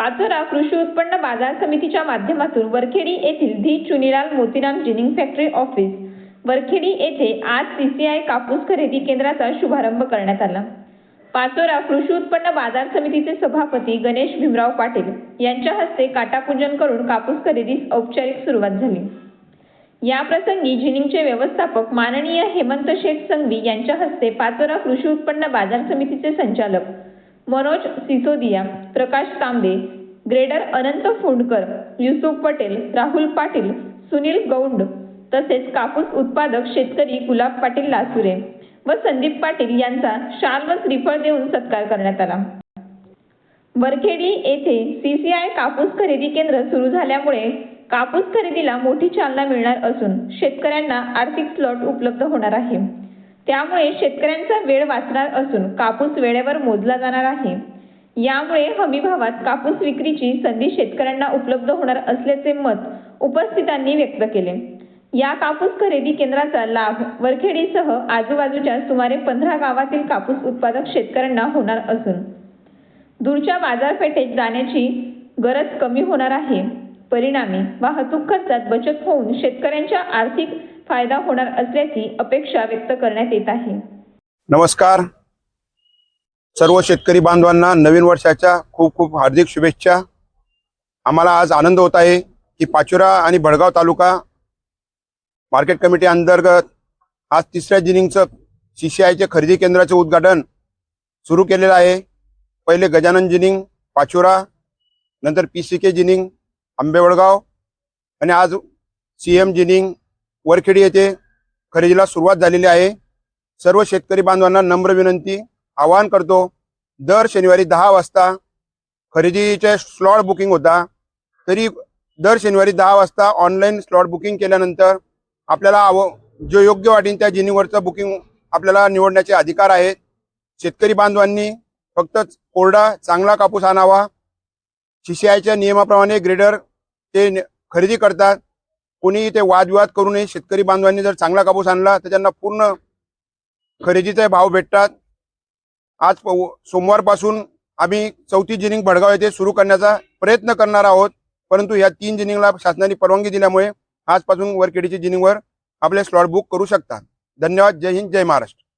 पाचोरा कृषी उत्पन्न बाजार समितीच्या माध्यमातून वरखेडी येथील the Chunilal Motiram ginning factory office Varkhedi येथे आज सीसीआय कापूस खरेदी केंद्राचा शुभारंभ करण्यात आला. पाचोरा कृषी उत्पन्न बाजार समितीचे सभापती गणेश भीमराव पाटील यांच्या हस्ते काटापूजन करून कापूस खरेदीस औपचारिक सुरुवात झाली. या प्रसंगी जिनिंगचे व्यवस्थापक माननीय हेमंत शेठ संघवी यांच्या हस्ते पाचोरा कृषी उत्पन्न बाजार समितीचे संचालक मनोज सिसोदिया प्रकाश तांबे ग्रेडर अनंत फोंडकर युसुफ पटेल राहुल पाटील सुनील गौंड तसेच कापूस उत्पादक शेतकरी गुलाब पाटील लासुरे व संदीप पाटील यांचा शाल व श्रीफळ देऊन सत्कार करण्यात आला. वरखेडी येथे सीसीआय कापूस खरेदी केंद्र सुरू झाल्यामुळे कापूस खरेदीला मोठी चालना मिळणार असून शेतकऱ्यांना आर्थिक स्लॉट उपलब्ध होणार आहे. त्यामुळे शेतकऱ्यांचा वेळ वाचणार असून कापूस वेळेवर मोजला जाणार आहे. यामुळे हमी भावात कापूस विक्रीची संधी शेतकऱ्यांना उपलब्ध होणार असल्याचे मत उपस्थितांनी व्यक्त केले. या कापूस खरेदी केंद्राचा लाभ वरखेडीसह आजूबाजूच्या सुमारे पंधरा गावातील कापूस उत्पादक शेतकऱ्यांना होणार असून दूरच्या बाजारपेठेत जाण्याची गरज कमी होणार आहे. परिणामी वाहतूक खर्चात बचत होऊन शेतकऱ्यांच्या आर्थिक फायदा होणार असल्याची अपेक्षा व्यक्त करण्यात येत आहे. नमस्कार. सर्व शेतकरी बांधवांना नवीन वर्षाच्या खूप खूप हार्दिक शुभेच्छा. आम्हाला आज आनंद होत आहे की पाचोरा आणि भडगाव तालुका मार्केट कमिटी अंतर्गत आज तिसऱ्या जिनिंगचं सी सी आयचे खरेदी केंद्राचे उद्घाटन सुरू केलेलं आहे. पहिले गजानन जिनिंग पाचोरा नंतर P C K ginning Ambewadgaon आणि आज सी एम जिनिंग वरखेडी येथे खरेदीला सुरुवात झालेली आहे. सर्व शेतकरी बांधवांना नम्र विनंती. आवाहन करतो दर शनिवारी दहा वाजता खरेदीचे स्लॉट बुकिंग होता. तरी दर शनिवारी दहा वाजता ऑनलाईन स्लॉट बुकिंग केल्यानंतर आपल्याला आव जो योग्य वाटेल त्या जिनिंगवरचं बुकिंग आपल्याला निवडण्याचे अधिकार आहेत. शेतकरी बांधवांनी फक्त कोरडा चांगला कापूस आणावा. सीसीआयच्या नियमाप्रमाणे ग्रेडर ते खरेदी करतात. कोणी इथे वादविवाद करू नये. शेतकरी बांधवांनी जर चांगला कापूस आणला तर त्यांना पूर्ण खरेदीचे भाव भेटतात. आज सोमवारपासून आम्ही चौथी जिनिंग भडगाव येथे सुरू करण्याचा प्रयत्न करणार आहोत. परंतु या तीन जिनिंगला शासनाने परवानगी दिल्यामुळे आजपासून वरखेडीच्या जिनिंगवर आपले स्लॉट बुक करू शकतात धन्यवाद. जय हिंद. जय महाराष्ट्र.